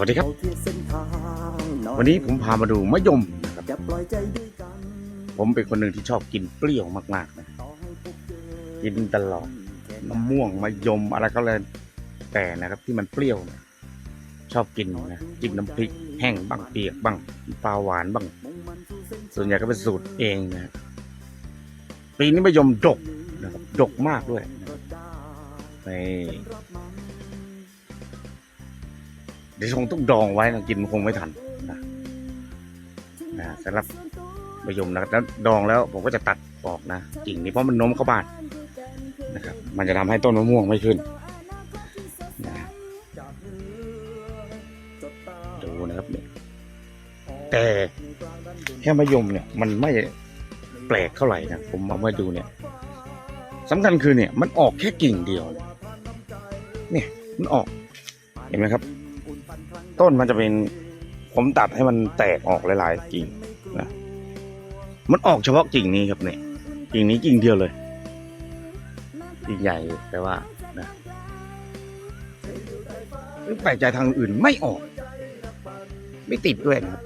วัสดีครับ วัวันนนี้นี้ผมพามาดูมะยมนะครับจะปล่อยใจด้วยกันผมเป็นคนหนึ่งที่ชอบกินเปรี้ยวมากๆนะต่อให้พบเจอกินตลอดมะม่วงมะยมอะไรก็เลยแต่นะครับที่มันเปรี้ยวนะชอบกินนะกินน้ำพริกแห้งบ้างเปียกบ้างปลาหวานบ้าง ส่วนใหญ่ก็เป็นสูตรเองนะปีนี้มะยมดกนะครับดกมากด้วยนะครับนี่ เดี๋ยวคงต้องดองไว้นะกินมันคงไม่ทันนะนะสำหรับมะยมนะครับแล้วดองแล้วผมก็จะตัดออกนะกิ่งนี้เพราะมันโน้มเข้าบ้านนะครับ มันจะทำให้ต้นมะม่วงไม่ขึ้นนะดูนะครับเนี่ยแต่แค่มะยมเนี่ย มันไม่แปลกเท่าไหร่นะผมเอามาดูเนี่ยสำคัญคือเนี่ย มันออกแค่กิ่งเดียว เนี่ยมันออก เห็นไหมครับ ต้นมันจะเป็นผมตัดให้มันแตกออกหลายๆกิ่งนะมันออกเฉพาะกิ่งนี้ครับเนี่ยกิ่งนี้กิ่งเดียวเลยกิ่งใหญ่แต่ว่านะแปลกใจทางอื่นไม่ออก ไม่ติดด้วยนะ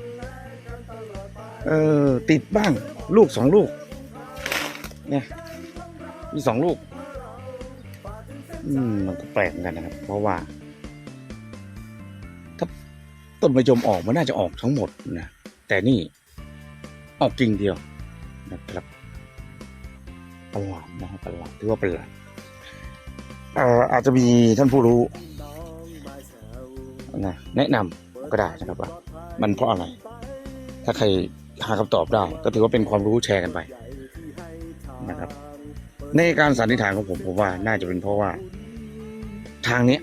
เออติดบ้าง ลูกสองลูก เนี่ยมีสองลูก อืมมันก็แปลกเหมือนกันนะครับ เพราะว่า ต้นมะยมออกมันน่าจะออกทั้งหมดนะแต่นี่ออกจริงเดียวนะครับประหลาดนะประหลาดถือว่าประหลาดเอ่ออาจจะมีท่านผู้รู้นะแนะนำก็ได้นะครับว่า มันเพราะอะไร ถ้าใครหาคำตอบได้ ก็ถือว่าเป็นความรู้แชร์กันไปนะครับ ในการสันนิษฐานของผมผมว่าน่าจะเป็นเพราะว่า ทางเนี้ย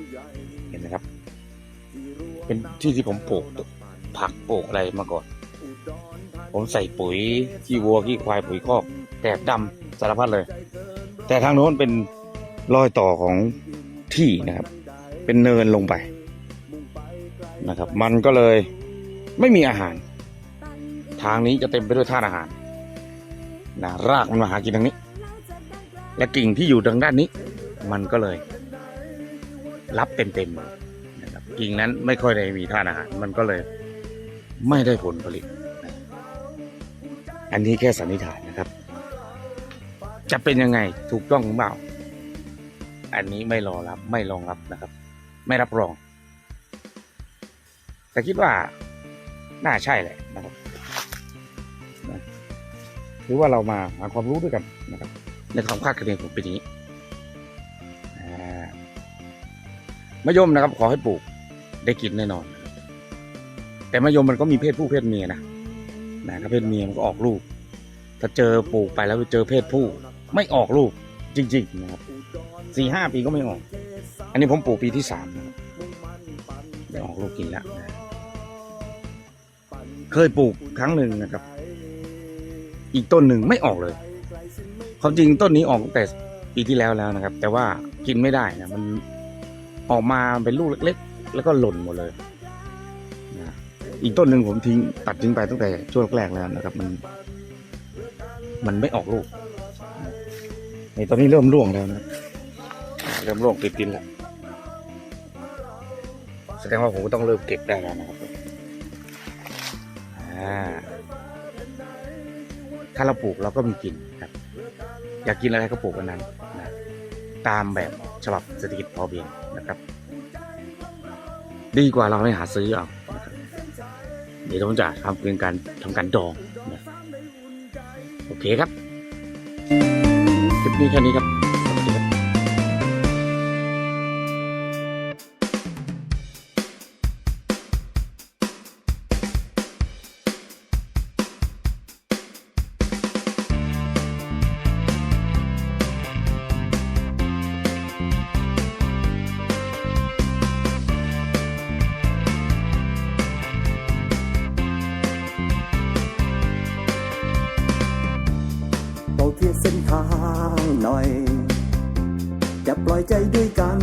เป็นที่ที่ผมปลูกผักปลูกอะไรมาก่อน ผมใส่ปุ๋ยขี้วัวขี้ควายปุ๋ยคอกแกบดำสารพัดเลย แต่ทางโน้นเป็นรอยต่อของที่นะครับ เป็นเนินลงไปนะครับ มันก็เลยไม่มีอาหาร ทางนี้จะเต็มไปด้วยธาตุอาหารนะรากมันมาหากินทางนี้ และกิ่งที่อยู่ทางด้านนี้ มันก็เลย รับเต็มๆเลย นะครับกิ่งนั้นไม่ค่อยได้มีธาตุอาหารมันก็เลยไม่ได้ผลผลิต อันนี้แค่สันนิษฐานนะครับ จะเป็นยังไงถูกต้องหรือเปล่า อันนี้ไม่รอรับไม่รองรับนะครับ ไม่รับรอง แต่คิดว่าน่าใช่แหละนะครับหรือว่าเรามาหาความรู้ด้วยกันนะครับ ในความคาดคะเนผมเป็น มะยมนะครับ ขอให้ปลูกได้กินแน่นอน แต่มะยมมันก็มีเพศผู้เพศเมียนะนะถ้าเพศเมียมันก็ออกลูก ถ้าเจอปลูกไปแล้วเจอเพศผู้ ไม่ออกลูกจริงๆนะครับสี่ห้าปีก็ไม่ออก อันนี้ผมปลูกปีที่สามนะครับไม่ออกลูกกินแล้วนะเคยปลูกครั้งหนึ่งนะครับ อีกต้นหนึ่งไม่ออกเลยความจริงต้นนี้ออกตั้งแต่ปีที่แล้วแล้วนะครับ แต่ว่ากินไม่ได้นะมัน ออกมาเป็นลูกเล็ก ๆ แล้วก็หล่นหมดเลยนะอีกต้นหนึ่งผมทิ้งตัดทิ้งไปตั้งแต่ช่วงแรกแล้วนะครับ มัน มันไม่ออกลูกในตอนนี้เริ่มร่วงแล้วนะเริ่มร่วงติดดินแล้วแสดงว่าผมก็ต้องเริ่มเก็บได้แล้วนะครับถ้าเราปลูกเราก็มีกินครับ อยากกินอะไรก็ปลูกกันนั้น ตามแบบฉบับเศรษฐกิจพอเพียงนะครับ ดีกว่าเราไม่หาซื้อเอาเดี๋ยวต้องจะทำเป็นการทำการดองนะโอเคครับคลิปนี้แค่นี้ครับางหน่อย จะปล่อยใจด้วยกัน